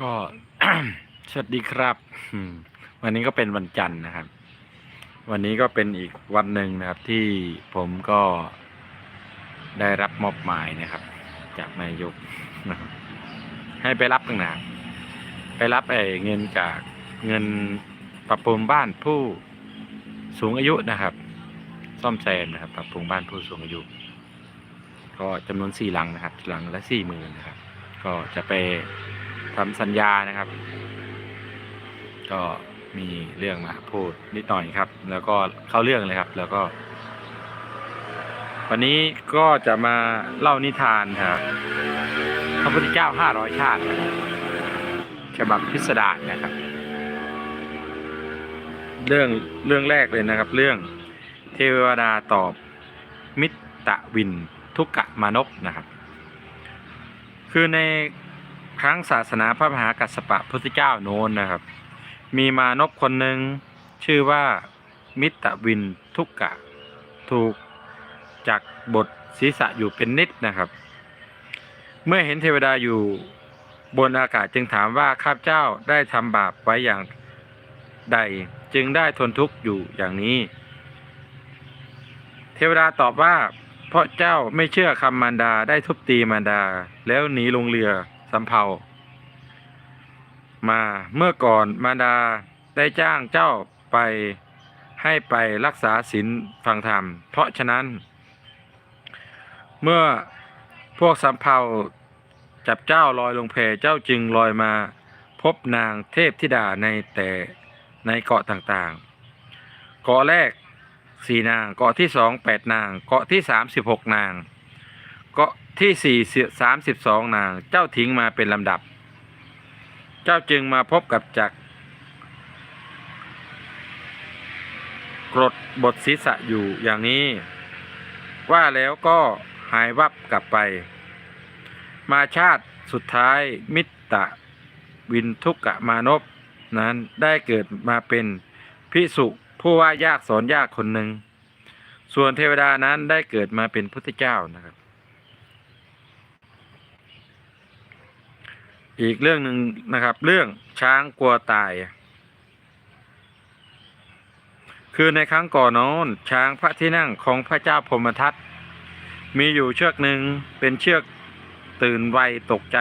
ก็สวัสดีครับวันนี้ก็เป็นวันจันทร์นะครับ วันนี้ก็เป็นอีกวันหนึ่งนะครับ ที่ผมก็ได้รับมอบหมายนะครับ จากนายกนะครับให้ไปรับต่างหากไปรับไอ้เงินจากเงินปรับปรุงบ้านผู้สูงอายุนะครับ ซ่อมแซมนะครับ ปรับปรุงบ้านผู้สูงอายุ ก็จำนวนสี่หลังนะครับหลังละสี่หมื่นนะครับ ก็จะไป ทำสัญญานะครับ ก็มีเรื่องมาพูดนิดหน่อยครับ แล้วก็เข้าเรื่องเลยครับ แล้วก็ วันนี้ก็จะมาเล่านิทานครับพระพุทธเจ้าห้าร้อยชาติฉบับพิสดารนะครับ เรื่องเรื่องแรกเลยนะครับ เรื่องเทวดาตอบมิตรวินทุกกะมานพนะครับ คือใน ครั้งศาสนาพระมหากัสสปะพุทธเจ้าโน้นนะครับ มีมานพคนหนึ่งชื่อว่ามิตรวินทุกกะ ถูกจักบทศีรษะอยู่เป็นนิดนะครับ เมื่อเห็นเทวดาอยู่บนอากาศจึงถามว่าข้าพเจ้าได้ทำบาปไว้อย่างใดจึงได้ทนทุกข์อยู่อย่างนี้ เทวดาตอบว่า เพราะเจ้าไม่เชื่อคำมารดาได้ทุบตีมารดาแล้วหนีลงเรือ สำเภา มาเมื่อก่อนมารดาได้จ้างเจ้าไปให้ไปรักษาศีลฟังธรรม เพราะฉะนั้น เมื่อพวกสำเภาจับเจ้าลอยลงเพเจ้าจึงลอยมา พบนางเทพธิดาในแต่ในเกาะต่างๆ เกาะแรกสี่นาง เกาะที่สองแปดนาง เกาะที่สามสิบหกนาง เกาะ ที่สี่สามสิบสองนางเจ้าทิ้งมาเป็นลำดับ เจ้าจึงมาพบกับจักรกรดบทศีรษะอยู่อย่างนี้ ว่าแล้วก็หายวับกลับไป มาชาติสุดท้ายมิตรวินทุกกะมานพนั้นได้เกิดมาเป็นพิสุผู้ว่ายากสอนยากคนหนึ่ง ส่วนเทวดานั้นได้เกิดมาเป็นพุทธเจ้านะครับ อีกเรื่องหนึ่งนะครับ เรื่องช้างกลัวตาย คือในครั้งก่อนโน้นช้างพระที่นั่งของพระเจ้าพรหมทัตมีอยู่เชือกหนึ่งเป็นเชือกตื่นไวตกใจ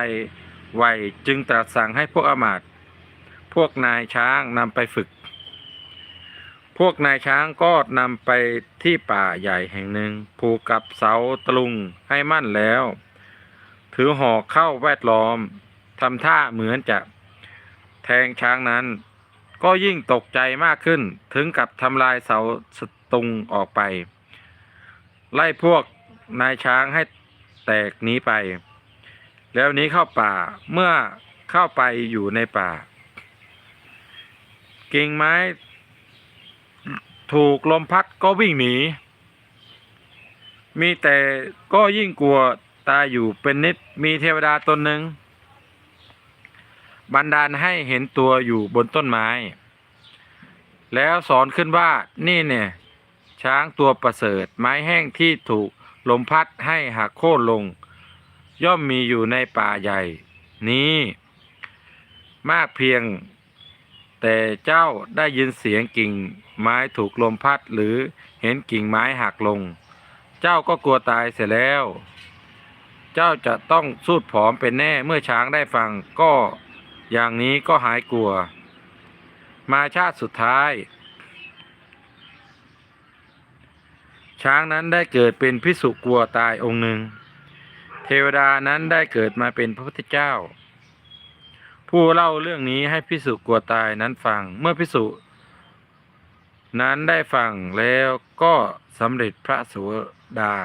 ไวจึงตรัสสั่งให้พวกอมาตพวกนายช้างนำไปฝึก พวกนายช้างก็นำไปที่ป่าใหญ่แห่งหนึ่งผูกกับเสาตะลุงให้มั่นแล้ว ถือหอกเข้าแวดล้อม ทำท่าเหมือนจะแทงช้างนั้น ก็ยิ่งตกใจมากขึ้นถึงกับทำลายเสาสตุงออกไป ไล่พวกนายช้างให้แตกหนีไป แล้วนี้เข้าป่าเมื่อเข้าไปอยู่ในป่า กิ่งไม้ ถูกลมพัดก็วิ่งหนี มีแต่ก็ยิ่งกลัวตายอยู่เป็นนิดมีเทวดาตนหนึ่ง บันดาลให้เห็นตัวอยู่บนต้นไม้ แล้วสอนขึ้นว่านี่เนี่ย ช้างตัวประเสริฐ ไม้แห้งที่ถูกลมพัดให้หักโค่นลง ย่อมมีอยู่ในป่าใหญ่ นี้ มากเพียง แต่เจ้าได้ยินเสียงกิ่งไม้ถูกลมพัดหรือเห็นกิ่งไม้หักลง เจ้าก็กลัวตายเสียแล้ว เจ้าจะต้องสูดผอมเป็นแน่เมื่อช้างได้ฟังก็ อย่างนี้ก็หายกลัว มาชาติสุดท้าย ช้างนั้นได้เกิดเป็นพิสุกลัวตายองค์หนึ่ง เทวดานั้นได้เกิดมาเป็นพระพุทธเจ้า ผู้เล่าเรื่องนี้ให้พิสุกลัวตายนั้นฟังเมื่อพิสุนั้นได้ฟังแล้วก็สำเร็จพระโสดา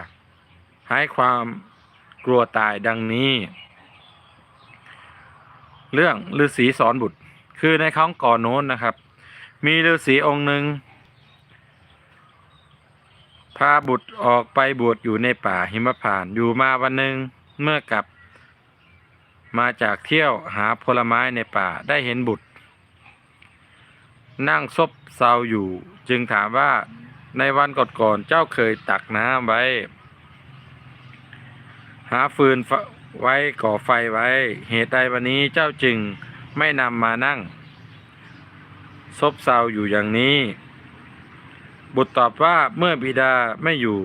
หายความกลัวตายดังนี้ เรื่องฤาษีสอนบุตร คือในครั้งก่อนโน้นนะครับ มีฤาษีองค์หนึ่งพาบุตรออกไปบวชอยู่ในป่าหิมพานต์อยู่มาวันหนึ่งเมื่อกลับ มาจากเที่ยวหาผลไม้ในป่าได้เห็นบุตร นั่งซบเซาอยู่ จึงถามว่าในวันก่อนๆเจ้าเคยตักน้ำไว้ หาฟืน ไว้ก่อไฟไว้ เหตุใดวันนี้เจ้าจึงไม่นำมานั่ง ซบเซาอยู่อย่างนี้ บุตรตอบว่าเมื่อบิดาไม่อยู่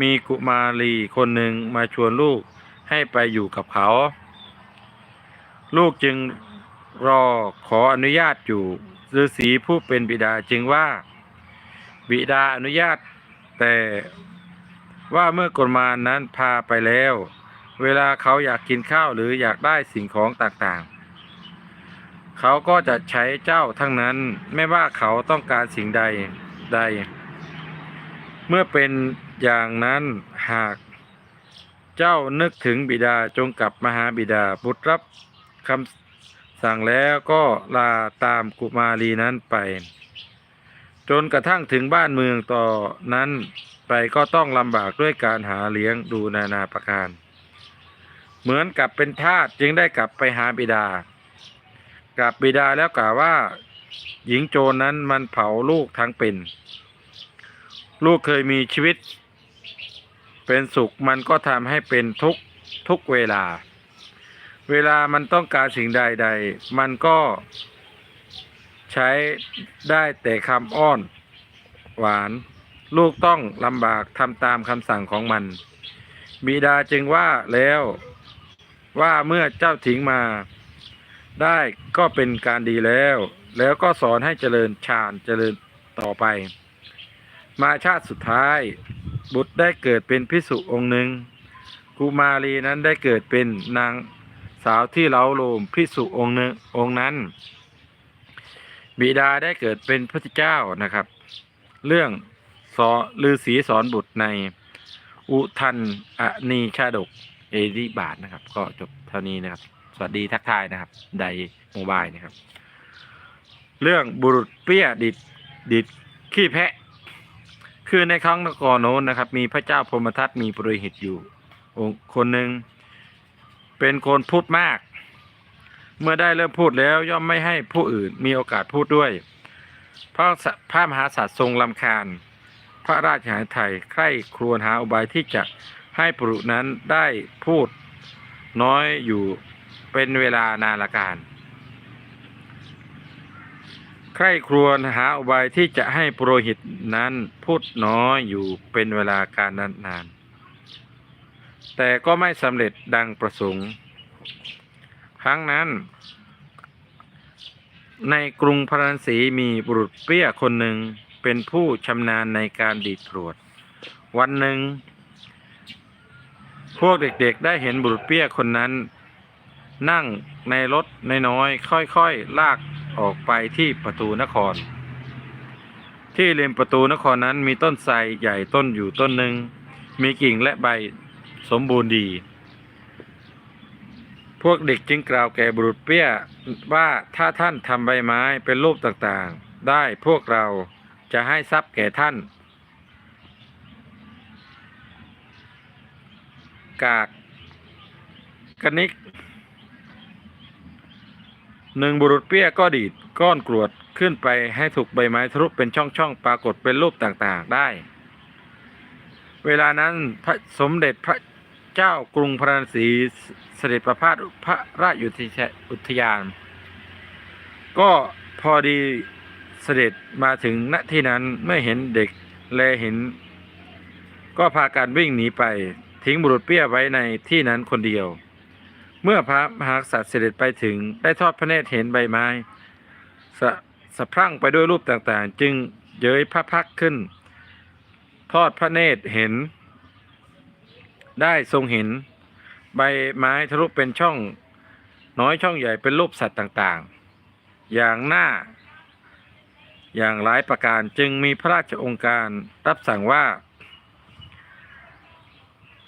มีกุมารีคนหนึ่งมาชวนลูกให้ไปอยู่กับเขา ลูกจึงรอขออนุญาตอยู่ฤาษีผู้เป็นบิดาจึงว่า บิดาอนุญาตแต่ว่าเมื่อกฎมารนั้นพาไปแล้ว เวลาเขาอยากกินข้าวหรืออยากได้สิ่งของต่างๆ เขาก็จะใช้เจ้าทั้งนั้นไม่ว่าเขาต้องการสิ่งใดใด เมื่อเป็นอย่างนั้นหากเจ้านึกถึงบิดาจงกลับมาหาบิดาบุตรรับคำสั่งแล้วก็ลาตามกุมารีนั้นไป จนกระทั่งถึงบ้านเมืองต่อนั้นไปก็ต้องลำบากด้วยการหาเลี้ยงดูนานาประการ เหมือนกับเป็นทาสจึงได้กลับไปหาบิดา กลับบิดาแล้วกล่าวว่า หญิงโจรนั้นมันเผาลูกทั้งเป็น ลูกเคยมีชีวิต เป็นสุขมันก็ทำให้เป็นทุกทุกเวลา เวลามันต้องการสิ่งใดใด มันก็ใช้ได้แต่คำอ้อน หวาน ลูกต้องลำบากทำตามคำสั่งของมัน บิดาจึงว่าแล้ว ว่าเมื่อเจ้าทิ้งมาได้ก็เป็นการดีแล้ว แล้วก็สอนให้เจริญฌานเจริญต่อไป มาชาติสุดท้าย บุตรได้เกิดเป็นพิสุองค์หนึ่งกุมารีนั้นได้เกิดเป็นนางสาวที่เล้าโลมพิสุองค์หนึ่งองค์นั้น บิดาได้เกิดเป็นพระเจ้านะครับ เรื่องสอลือสีสอนบุตรใน อุทันอนีชาดก เอดีบาทนะครับ ก็จบเท่านี้นะครับ สวัสดีทักทายนะครับ ไดโมบายนะครับ เรื่องบุรุษเปี้ยดิดดิดขี้แพะ คือในครั้งก่อนโน้นนะครับ มีพระเจ้าพรหมทัตมีปุโรหิตอยู่ องค์คนหนึ่งเป็นคนพูดมาก เมื่อได้เริ่มพูดแล้วย่อมไม่ให้ผู้อื่นมีโอกาสพูดด้วย เพราะพระมหากษัตร์ทรงลำคาญ พระราชหฤทัยใคร่ครวญหาอุบายที่จะ ให้ปุรุนั้นได้พูดน้อยอยู่เป็นเวลานานละการใคร่ครวญหาอุบายที่จะให้ปุโรหิตนั้นพูดน้อยอยู่เป็นเวลาการนานๆแต่ก็ไม่สำเร็จดังประสงค์ ครั้งนั้น ในกรุงพาราณสีมีบุรุษเปี้ยคนหนึ่งเป็นผู้ชำนาญในการดีดกรวดวันหนึ่ง พวกเด็กๆได้เห็นบุรุษเปี้ยคนนั้น นั่งในรถน้อยๆค่อยๆลากออกไปที่ประตูนคร ที่ริมประตูนครนั้นมีต้นไทรใหญ่ต้นอยู่ต้นหนึ่งมีกิ่งและใบสมบูรณ์ดี พวกเด็กจึงกล่าวแก่บุรุษเปี้ยว่าถ้าท่านทำใบไม้เป็นรูปต่างๆ ได้พวกเราจะให้ทรัพย์แก่ท่าน กากกนิกหนึ่งบุรุษเปี้ยก็ดีดก้อนกรวดขึ้นไปให้ถูกใบไม้ทะลุเป็นช่องๆปรากฏเป็นรูปต่างๆได้ เวลานั้นพระสมเด็จพระเจ้ากรุงพระนครศรีเสด็จประพาสพระราชอุทยาน ก็พอดีเสด็จมาถึงณที่นั้นเมื่อเห็นเด็กแลเห็น ก็พากันวิ่งหนีไป ทิ้งบุรุษเปี้ยไว้ในที่นั้นคนเดียว เมื่อพระมหากษัตริย์เสด็จไปถึงได้ทอดพระเนตรเห็นใบไม้สะสะพรั่งไปด้วยรูปต่างๆ จึงเย้ยพระพักขึ้น ทอดพระเนตรเห็น ได้ทรงเห็น ใบไม้ทะลุเป็นช่อง น้อยช่องใหญ่เป็นรูปสัตว์ต่างๆ อย่างหน้า อย่างหลายประการจึงมีพระราชองค์การรับสั่งว่า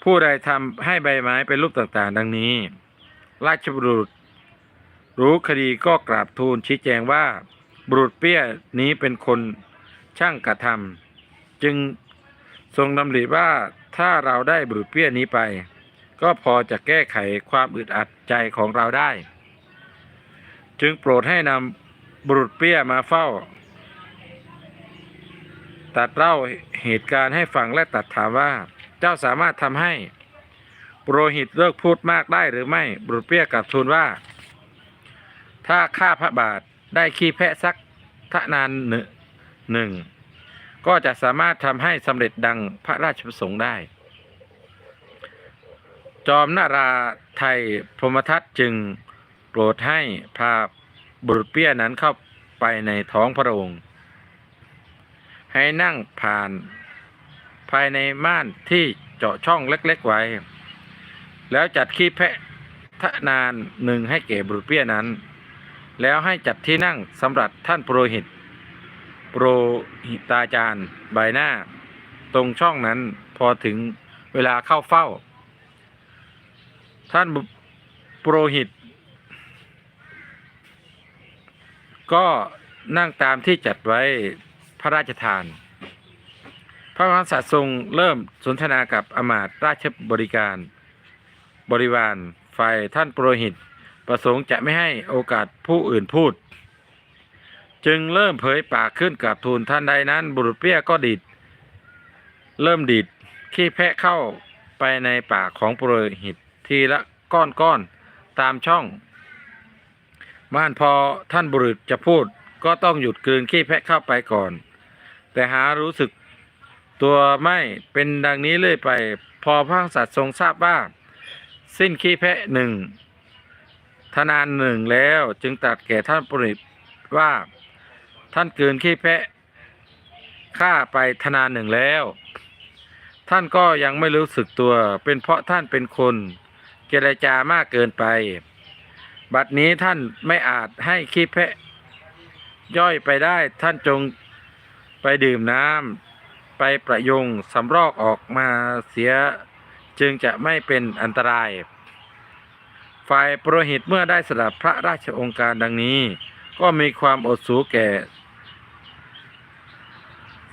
ผู้ใดทำให้ใบไม้เป็นรูปต่างๆ ดังนี้ ราชบุรุษ รู้คดีก็กราบทูลชี้แจงว่า บุรุษเปี้ยนี้เป็นคนช่างกระทำจึงทรงดำริว่าถ้าเราได้บุรุษเปี้ยนี้ไป ก็พอจะแก้ไขความอึดอัดใจของเราได้ จึงโปรดให้นำบุรุษเปี้ยมาเฝ้า ตัดเล่าเหตุการณ์ให้ฟังและตัดถามว่า จ้าสามารถทำให้ปุโรหิตเลิกพูดมากได้หรือไม่บุรุษเปี้ยกลับทูลว่า ถ้าฆ่าพระบาทได้ขี้แพะสักทะนานหนึ่งหนึ่งก็จะสามารถทำให้สำเร็จดังพระราชประสงค์ได้ จอมนาราไทยพรมทัตจึงโปรดให้พาบุรุษเปี้ยนั้นเข้าไปในท้องพระองค์ ให้นั่งผ่าน ภายในม่านที่เจาะช่องเล็กๆไว้ แล้วจัดขี้แพะทะนานหนึ่งให้แก่บุรุษเปี้ยนั้น แล้วให้จัดที่นั่งสำหรับท่านโปรหิต โปรหิตาจารย์ใบหน้า ตรงช่องนั้นพอถึงเวลาเข้าเฝ้า ท่านโปรหิต ก็นั่งตามที่จัดไว้พระราชทาน พระมหากษัตริย์ทรงเริ่มสนทนากับอมาตราชบริการ บริวารฝ่ายท่านโปรหิต ประสงค์จะไม่ให้โอกาสผู้อื่นพูด จึงเริ่มเผยปากขึ้นกับทูลท่านใดนั้น บุรุษเปี้ยก็ดีดเริ่มดีดขี้แพะเข้าไปในปากของโปรหิตทีละก้อนก้อนตามช่องม่านพอท่านบุรุษจะพูดก็ต้องหยุดกลืนขี้แพะเข้าไปก่อน แต่หารู้สึก ตัวไม่เป็นดังนี้เรื่อยไป พอพระกษัตริย์ทรงทราบว่า สิ้นขี้แพะหนึ่งทนานหนึ่งแล้วจึงตัดแก่ท่านปุริตว่าท่านเกินขี้แพะฆ่าไปทนานหนึ่งแล้ว ท่านก็ยังไม่รู้สึกตัว เป็นเพราะท่านเป็นคนเจรจามากเกินไป บัดนี้ท่านไม่อาจให้ขี้แพะ ย่อยไปได้ท่านจงไปดื่มน้ำ ไปประยงสำรอกออกมาเสียจึงจะไม่เป็นอันตราย ฝ่ายปรหิตเมื่อได้สดับพระราชองค์การดังนี้ ก็มีความอดสูแก่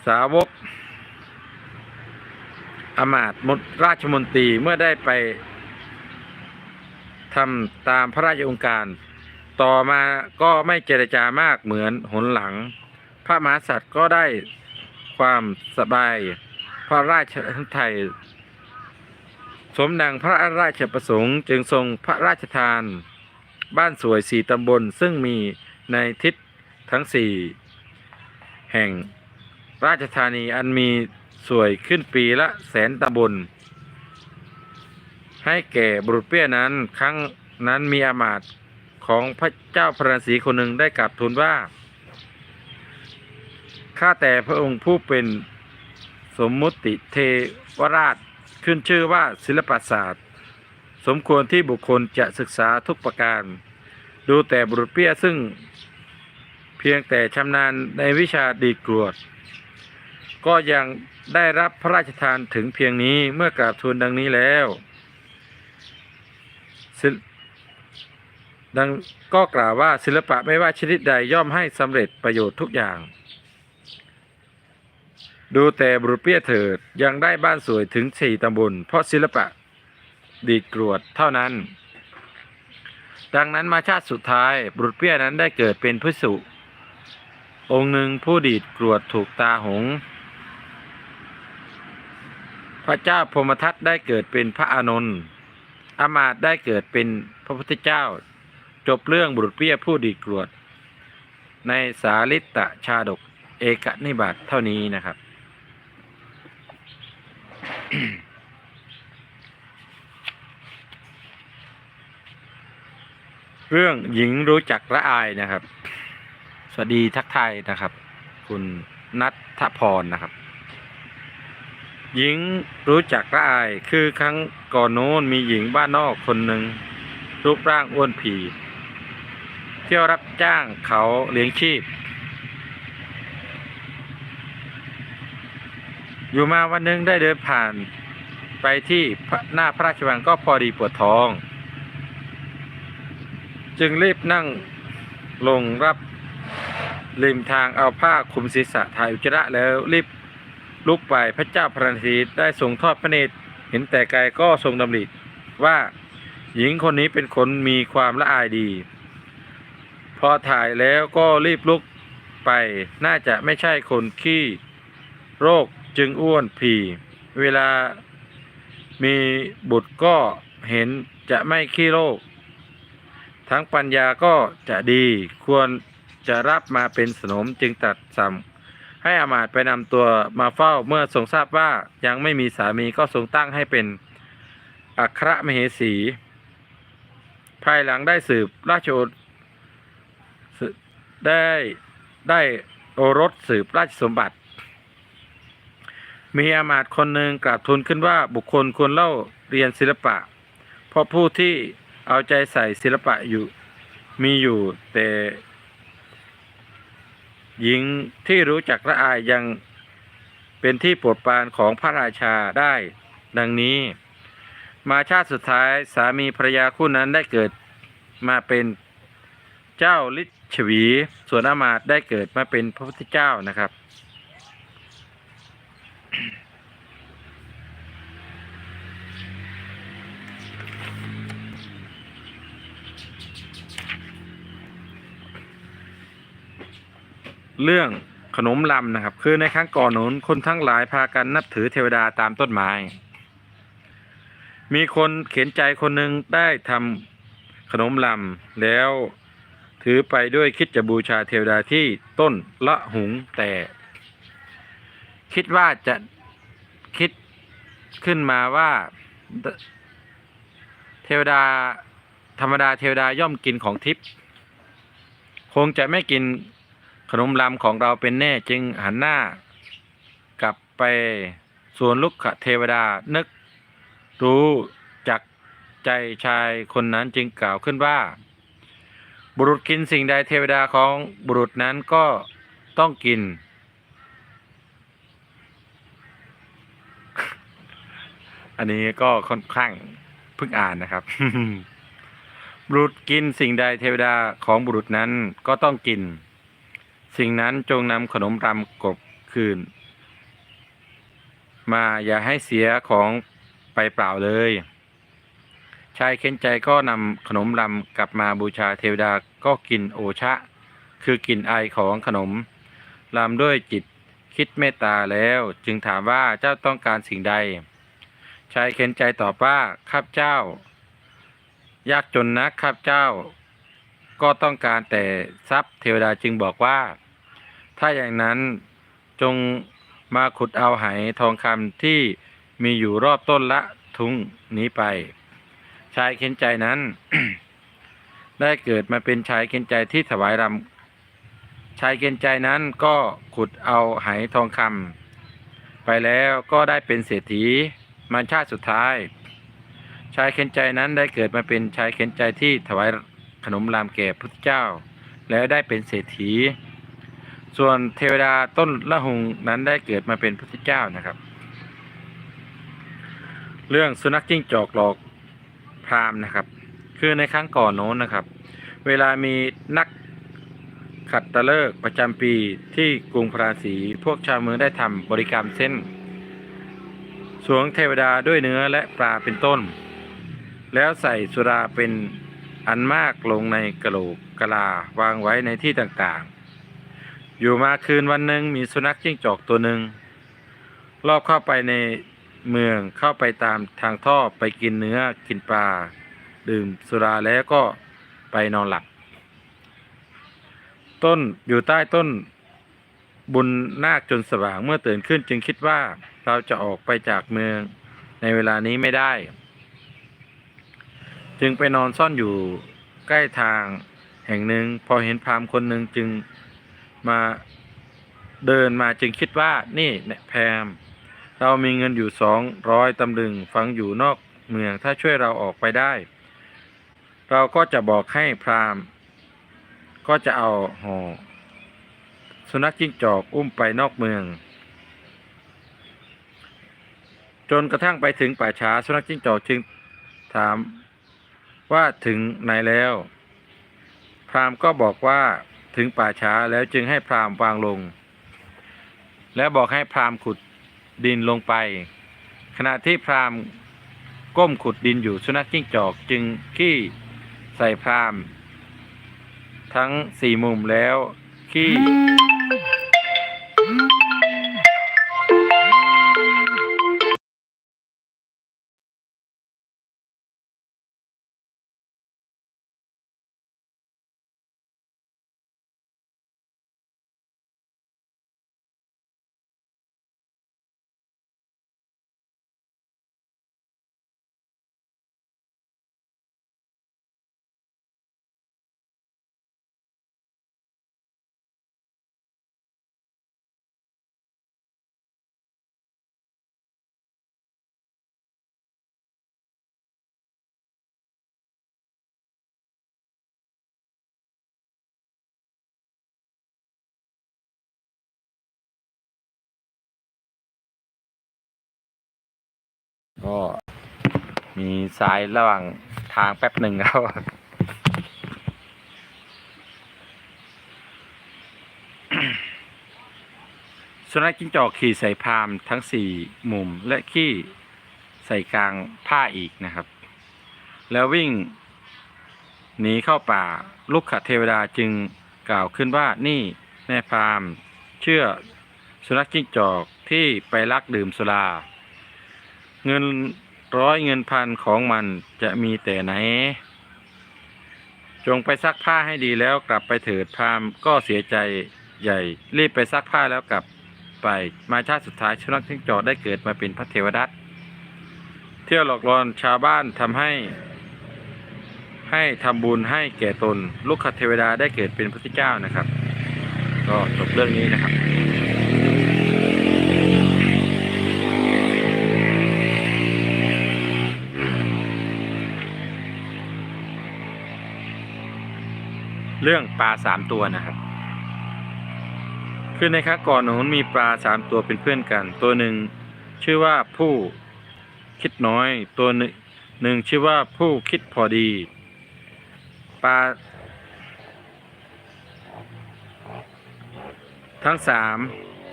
สาวกอมาตย์มนราชมนตรีเมื่อได้ไปทำตามพระราชองค์การ ต่อมาก็ไม่เจรจามากเหมือนหนหลัง พระมหากษัตริย์ก็ได้ ความสบาย พระราชไทย สมดังพระราชประสงค์จึงทรงพระราชทาน บ้านสวยสี่ตำบลซึ่งมีในทิศทั้งสี่แห่งราชธานีอันมีสวยขึ้นปีละแสนตำบล ให้แก่บุรุษเปี้ยนั้นครั้งนั้นมีอามาตย์ของพระเจ้าพระนศีคนหนึ่งได้กลับทูลว่า ข้าแต่พระองค์ผู้เป็นสมมุติเทวราชขึ้นชื่อว่าศิลปศาสตร์ สมควรที่บุคคลจะศึกษาทุกประการ ดูแต่บุรุษเปี้ยซึ่ง เพียงแต่ชำนาญในวิชาดีกรวด ก็ยังได้รับพระราชทานถึงเพียงนี้เมื่อกราบทูลดังนี้แล้วดังก็กล่าวว่าศิลปะไม่ว่าชนิดใดย่อมให้สำเร็จประโยชน์ทุกอย่าง ดูแต่บุรุษเปี้ยเถิดยังได้บ้านสวยถึงสี่ตำบล เพราะศิลปะดีกรวดเท่านั้น ดังนั้นมาชาติสุดท้ายบุรุษเปี้ยนั้นได้เกิดเป็นพระสุ องค์หนึ่งผู้ดีดกรวดถูกตาหง พระเจ้าพรมทัตได้เกิดเป็นพระอานนท์อามาตได้เกิดเป็นพระพุทธเจ้า จบเรื่องบุรุษเปี้ยผู้ดีกรวด ในสาลิตตชาดกเอกนิบาตเท่านี้นะครับ เรื่องหญิงรู้จักละอายนะครับ สวัสดีทักทายนะครับ คุณนัทพรนะครับ หญิงรู้จักละอาย คือครั้งก่อนโน้นมีหญิงบ้านนอกคนหนึ่งรูปร่างอ้วนผี เที่ยวรับจ้างเขาเลี้ยงชีพ อยู่มาวันหนึ่งได้เดินผ่านไปที่หน้าพระราชวังก็พอดีปวดท้อง จึงรีบนั่งลงรับริมทางเอาผ้าคลุมศีรษะถ่ายอุจจาระแล้วรีบลุกไปพระเจ้าพระนศีได้ทรงทอดพระเนตรเห็นแต่ไกลก็ทรงดำริว่าหญิงคนนี้เป็นคนมีความละอายดี พอถ่ายแล้วก็รีบลุกไปน่าจะไม่ใช่คนขี้โรค จึงอ้วนผีเวลามีบุตรก็เห็นจะไม่ขี้โรค ทั้งปัญญาก็จะดีควรจะรับมาเป็นสนมจึงตัดสั่งให้อามาต์ไปนำตัวมาเฝ้าเมื่อทรงทราบว่ายังไม่มีสามีก็ทรงตั้งให้เป็นอัครมเหสี ภายหลังได้สืบราชโอสืบได้ได้โอรสสืบราชสมบัติ มีอามาตย์คนหนึ่งกราบทูลขึ้นว่าบุคคลควรเล่าเรียนศิลปะ เพราะผู้ที่เอาใจใส่ศิลปะอยู่มีอยู่แต่หญิงที่รู้จักละอายยังเป็นที่โปรดปรานของพระราชาได้ ดังนี้ มาชาติสุดท้ายสามีภรรยาคู่นั้นได้เกิดมาเป็นเจ้าลิชวี ส่วนอามาตย์ได้เกิดมาเป็นพระพุทธเจ้านะครับ เรื่องขนมลำนะครับ คือในครั้งก่อนหนุนคนทั้งหลายพากันนับถือเทวดาตามต้นไม้ มีคนเขียนใจคนหนึ่งได้ทำขนมลำแล้วถือไปด้วยคิดจะบูชาเทวดาที่ต้นละหุงแต่ คิดว่าจะคิดขึ้นมาว่า เทวดา ธรรมดาเทวดาย่อมกินของทิพย์คงจะไม่กินขนมลำของเราเป็นแน่จึงหันหน้า กลับไปส่วนลุกขเทวดานึก รู้จักใจชายคนนั้นจึงกล่าวขึ้นว่า บุรุษกินสิ่งใดเทวดาของบุรุษนั้นก็ต้องกิน อันนี้ก็ค่อนข้างเพิ่งอ่านนะครับบุรุษกินสิ่งใดเทวดาของบุรุษนั้นก็ต้องกิน สิ่งนั้นจงนำขนมรำกบคืน มาอย่าให้เสียของไปเปล่าเลย ชายเข็นใจก็นำขนมรำกลับมาบูชาเทวดาก็กินโอชะ คือกินไอของขนมรำด้วยจิตคิดเมตตาแล้ว จึงถามว่าเจ้าต้องการสิ่งใด ชายเข็นใจตอบว่าข้าพเจ้า ยากจนนักข้าพเจ้า ก็ต้องการแต่ทรัพย์เทวดาจึงบอกว่า ถ้าอย่างนั้นจงมาขุดเอาไหทองคำที่มีอยู่รอบต้นละทุงนี้ไป ชายเข็นใจนั้น ได้เกิดมาเป็นชายเข็นใจที่ถวายรำชายเข็นใจนั้นก็ขุดเอาไหทองคำไปแล้วก็ได้เป็นเศรษฐี มาชาติสุดท้าย ชายเข็นใจนั้นได้เกิดมาเป็นชายเข็นใจที่ถวายขนมรามแก่พุทธเจ้า แล้วได้เป็นเศรษฐี ส่วนเทวดาต้นละหุงนั้นได้เกิดมาเป็นพุทธเจ้านะครับ เรื่องสุนัขจิ้งจอกหลอกพราหมณ์นะครับ คือในครั้งก่อนโน้นนะครับ เวลามีนักขัดตะเลิกประจำปีที่กรุงพราสี พวกชาวเมืองได้ทำบริกรรมเส้น สวงเทวดาด้วยเนื้อและปลาเป็นต้น แล้วใส่สุราเป็นอันมากลงในกระโหลกกะลาวางไว้ในที่ต่างๆ อยู่มาคืนวันหนึ่งมีสุนัขจิ้งจอกตัวหนึ่งรอบเข้าไปในเมืองเข้าไปตามทางท่อไปกินเนื้อกินปลา ดื่มสุราแล้วก็ไปนอนหลับ ต้นอยู่ใต้ต้น บุญนาคจนสว่างเมื่อตื่นขึ้นจึงคิดว่าเราจะออกไปจากเมืองในเวลานี้ไม่ได้ จึงไปนอนซ่อนอยู่ใกล้ทางแห่งหนึ่งพอเห็นพราหมณ์คนหนึ่งจึงมาเดินมาจึงคิดว่านี่แพมเรามีเงินอยู่สองร้อยตำลึงฝังอยู่นอกเมืองถ้าช่วยเราออกไปได้ เราก็จะบอกให้พราหมณ์ก็จะเอาห่อ สุนัขจิ้งจอกอุ้มไปนอกเมือง จนกระทั่งไปถึงป่าช้า สุนัขจิ้งจอกจึงถามว่าถึงไหนแล้ว พราหมณ์ก็บอกว่าถึงป่าช้าแล้วจึงให้พราหมณ์วางลง และบอกให้พราหมณ์ขุดดินลงไป ขณะที่พราหมณ์ก้มขุดดินอยู่สุนัขจิ้งจอกจึงขี้ใส่พราหมณ์ทั้งสี่มุมแล้วขี้ ก็มีสายระหว่างทางแป๊บหนึ่งครับ สุนัขจิ้งจอกขี่ใส่พามทั้งสี่มุมและขี้ใส่กลางผ้าอีกนะครับ แล้ววิ่งหนีเข้าป่าลูกขเทวดาจึงกล่าวขึ้นว่านี่แม่พามเชื่อสุนัขจิ้งจอกที่ไปลักดื่มสุรา เงินร้อยเงินพันของมันจะมีแต่ไหน จงไปซักผ้าให้ดีแล้วกลับไปเถิดพรามก็เสียใจใหญ่ รีบไปซักผ้าแล้วกลับไป มาชาติสุดท้ายสุนัขจิ้งจอกได้เกิดมาเป็นพระเทวดัตเที่ยวหลอกลวงชาวบ้านทำให้ ให้ทำบุญให้แก่ตน ลูกคเทวดาได้เกิดเป็นพระเจ้านะครับ ก็จบเรื่องนี้นะครับ เรื่องปลาสามตัวนะครับ คือในครั้งก่อนนู้นมีปลาสามตัวเป็นเพื่อนกัน ตัวหนึ่งชื่อว่าผู้คิดน้อย ตัวหนึ่งหนึ่งชื่อว่าผู้คิดพอดี ปลา ทั้งสาม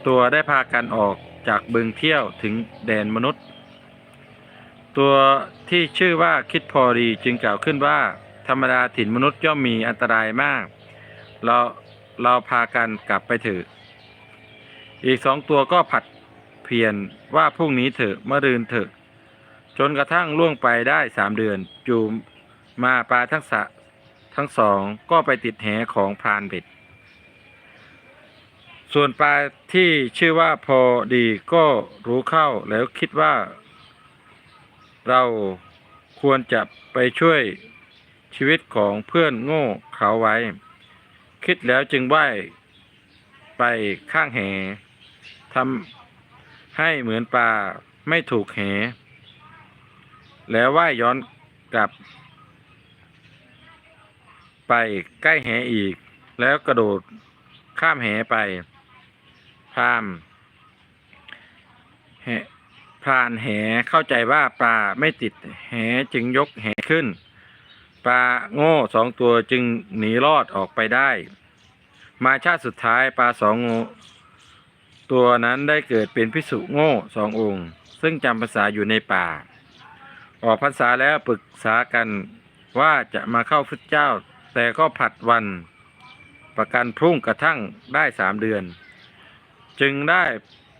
ตัวได้พากันออกจากบึงเที่ยวถึงแดนมนุษย์ ตัวที่ชื่อว่าคิดพอดีจึงกล่าวขึ้นว่า ธรรมดาถิ่นมนุษย์ย่อมมีอันตรายมาก เราเราพากันกลับไปเถอะอีกสองตัวก็ผัดเพียนว่าพรุ่งนี้เถอะมะรืนเถอะ จนกระทั่งล่วงไปได้สามเดือน จูมมาปลาทั้งสะทั้งสองก็ไปติดแหของพรานเบ็ด ส่วนปลาที่ชื่อว่าพอดีก็รู้เข้าแล้วคิดว่า เราควรจะไปช่วย ชีวิตของเพื่อนโง่เขาไว้ คิดแล้วจึงว่ายไปข้างแหทำให้เหมือนปลาไม่ถูกแห แล้วว่ายย้อนกลับ ไปใกล้แหอีก แล้วกระโดดข้ามแหไป พรามแหพรานแหเข้าใจว่าปลาไม่ติดแหจึงยกแหขึ้น ปลาโง่สองตัวจึงหนีรอดออกไปได้ มาชาติสุดท้ายปลาสองง่ตัวนั้นได้เกิดเป็นพิสุโง่สององค์ ซึ่งจำภาษาอยู่ในป่า ออกพรรษาแล้วปรึกษากันว่าจะมาเข้าพุทธเจ้า แต่ก็ผัดวัน ประกันพรุ่งกระทั่งได้สามเดือน จึงได้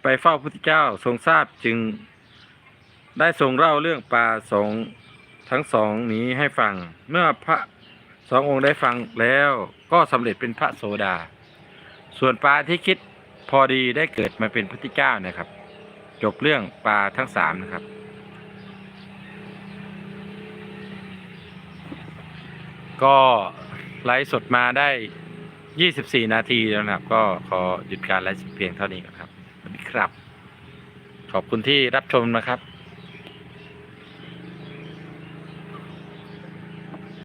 ไปเฝ้าพุทธเจ้าทรงทราบจึงได้ทรงเล่าเรื่องปลาสอง ทั้งสองนี้ให้ฟัง เมื่อพระสององค์ได้ฟังแล้วก็สำเร็จเป็นพระโสดา ส่วนปลาที่คิดพอดีได้เกิดมาเป็นพุทธเจ้านะครับ จบเรื่องปลาทั้งสามนะครับ ก็ไลฟ์สดมาได้ 24 นาทีแล้วนะครับ ก็ขอหยุดการไลฟ์เพียงเท่านี้ก่อนครับสวัสดีครับ ขอบคุณที่รับชมนะครับ